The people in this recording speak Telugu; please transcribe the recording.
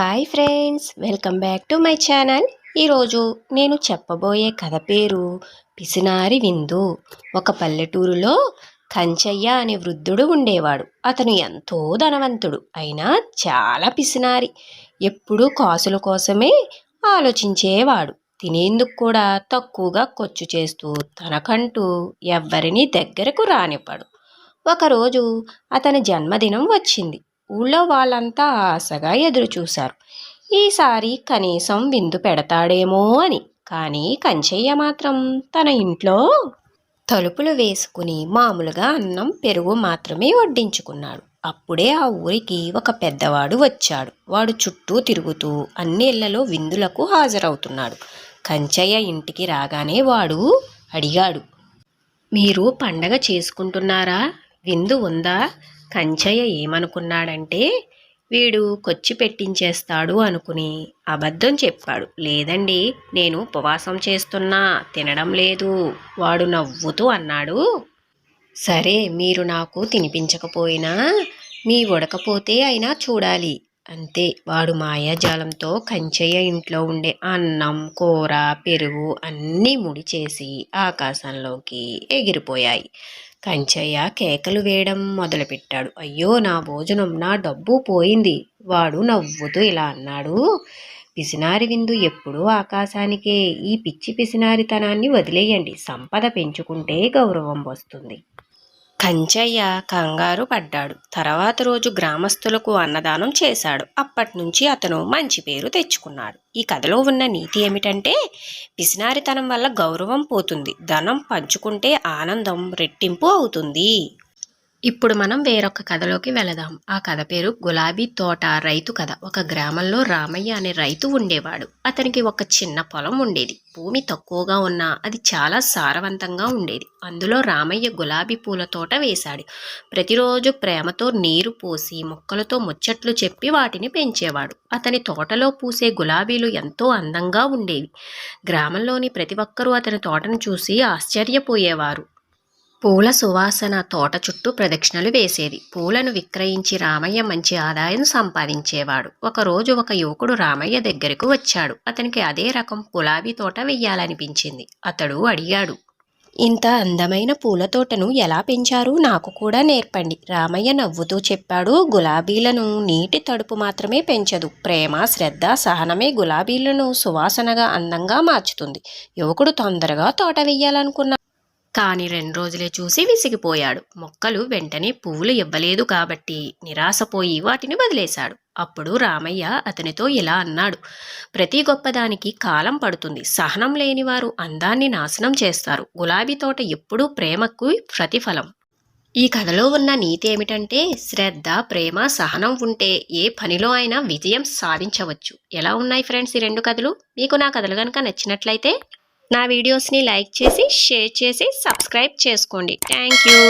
Hi friends welcome back to my channel. ఈరోజు నేను చెప్పబోయే కథ పేరు పిసినారి విందు. ఒక పల్లెటూరులో కంచయ్య అనే వృద్ధుడు ఉండేవాడు. అతను ఎంతో ధనవంతుడు అయినా చాలా పిసినారి. ఎప్పుడూ కాసుల కోసమే ఆలోచించేవాడు. తినేందుకు కూడా తక్కువగా ఖర్చు చేస్తూ తనకంటూ ఎవ్వరినీ దగ్గరకు రానివ్వడు. ఒకరోజు అతని జన్మదినం వచ్చింది. ఊళ్ళో వాళ్ళంతా ఆశగా ఎదురుచూశారు ఈసారి కనీసం విందు పెడతాడేమో అని. కానీ కంచయ్య మాత్రం తన ఇంట్లో తలుపులు వేసుకుని మామూలుగా అన్నం పెరుగు మాత్రమే వడ్డించుకున్నాడు. అప్పుడే ఆ ఊరికి ఒక పెద్దవాడు వచ్చాడు. వాడు చుట్టూ తిరుగుతూ అన్ని ఇళ్ళలో విందులకు హాజరవుతున్నాడు. కంచయ్య ఇంటికి రాగానే వాడు అడిగాడు మీరు పండగ చేసుకుంటున్నారా? విందు ఉందా? కంచయ్య ఏమనుకున్నాడంటే వీడు కొచ్చి పెట్టించేస్తాడు అనుకుని అబద్ధం చెప్పాడు. లేదండి నేను ఉపవాసం చేస్తున్నా తినడం లేదు వాడు నవ్వుతూ అన్నాడు. సరే మీరు నాకు తినిపించకపోయినా మీ ఉడకపోతే అయినా చూడాలి. అంతే. వాడు మాయాజాలంతో కంచయ్య ఇంట్లో ఉండే అన్నం కూర పెరుగు అన్నీ ముడి చేసి ఆకాశంలోకి ఎగిరిపోయాయి. కంచయ్య కేకలు వేయడం మొదలుపెట్టాడు. అయ్యో నా భోజనం నా డబ్బు పోయింది. వాడు నవ్వుతూ ఇలా అన్నాడు. పిసినారి విందు ఎప్పుడూ ఆకాశానికే ఈ పిచ్చి పిసినారితనాన్ని వదిలేయండి. సంపద పెంచుకుంటే గౌరవం వస్తుంది. కంచయ్య కంగారు పడ్డాడు. తర్వాత రోజు గ్రామస్తులకు అన్నదానం చేశాడు. అప్పటి నుంచి అతను మంచి పేరు తెచ్చుకున్నాడు. ఈ కథలో ఉన్న నీతి ఏమిటంటే పిసినారితనం వల్ల గౌరవం పోతుంది. ధనం పంచుకుంటే ఆనందం రెట్టింపు అవుతుంది. ఇప్పుడు మనం వేరొక కథలోకి వెళదాం. ఆ కథ పేరు గులాబీ తోట రైతు కథ. ఒక గ్రామంలో రామయ్య అనే రైతు ఉండేవాడు. అతనికి ఒక చిన్న పొలం ఉండేది. భూమి తక్కువగా ఉన్నా అది చాలా సారవంతంగా ఉండేది. అందులో రామయ్య గులాబీ పూల తోట వేశాడు. ప్రతిరోజు ప్రేమతో నీరు పోసి మొక్కలతో ముచ్చట్లు చెప్పి వాటిని పెంచేవాడు. అతని తోటలో పూసే గులాబీలు ఎంతో అందంగా ఉండేవి. గ్రామంలోని ప్రతి ఒక్కరూ అతని తోటను చూసి ఆశ్చర్యపోయేవారు. పూల సువాసన తోట చుట్టూ ప్రదక్షిణలు వేసేది. పూలను విక్రయించి రామయ్య మంచి ఆదాయం సంపాదించేవాడు. ఒకరోజు ఒక యువకుడు రామయ్య దగ్గరకు వచ్చాడు. అతనికి అదే రకం గులాబీ తోట వెయ్యాలనిపించింది. అతడు అడిగాడు ఇంత అందమైన పూల తోటను ఎలా పెంచారు? నాకు కూడా నేర్పండి. రామయ్య నవ్వుతూ చెప్పాడు గులాబీలను నీటి తడుపు మాత్రమే పెంచదు. ప్రేమ శ్రద్ధ సహనమే గులాబీలను సువాసనగా అందంగా మార్చుతుంది. యువకుడు తొందరగా తోట వెయ్యాలనుకున్నాడు. కానీ రెండు రోజులే చూసి విసిగిపోయాడు. మొక్కలు వెంటనే పువ్వులు ఇవ్వలేదు కాబట్టి నిరాశపోయి వాటిని వదిలేశాడు. అప్పుడు రామయ్య అతనితో ఇలా అన్నాడు. ప్రతి గొప్పదానికి కాలం పడుతుంది. సహనం లేనివారు అందాన్ని నాశనం చేస్తారు. గులాబీ తోట ఎప్పుడూ ప్రేమకు ప్రతిఫలం. ఈ కథలో ఉన్న నీతి ఏమిటంటే శ్రద్ధ ప్రేమ సహనం ఉంటే ఏ పనిలో అయినా విజయం సాధించవచ్చు. ఎలా ఉన్నాయి ఫ్రెండ్స్ ఈ రెండు కథలు? మీకు నా కథలు కనుక నచ్చినట్లయితే నా వీడియోస్ని లైక్ చేసి షేర్ చేసి సబ్స్క్రైబ్ చేసుకోండి. Thank you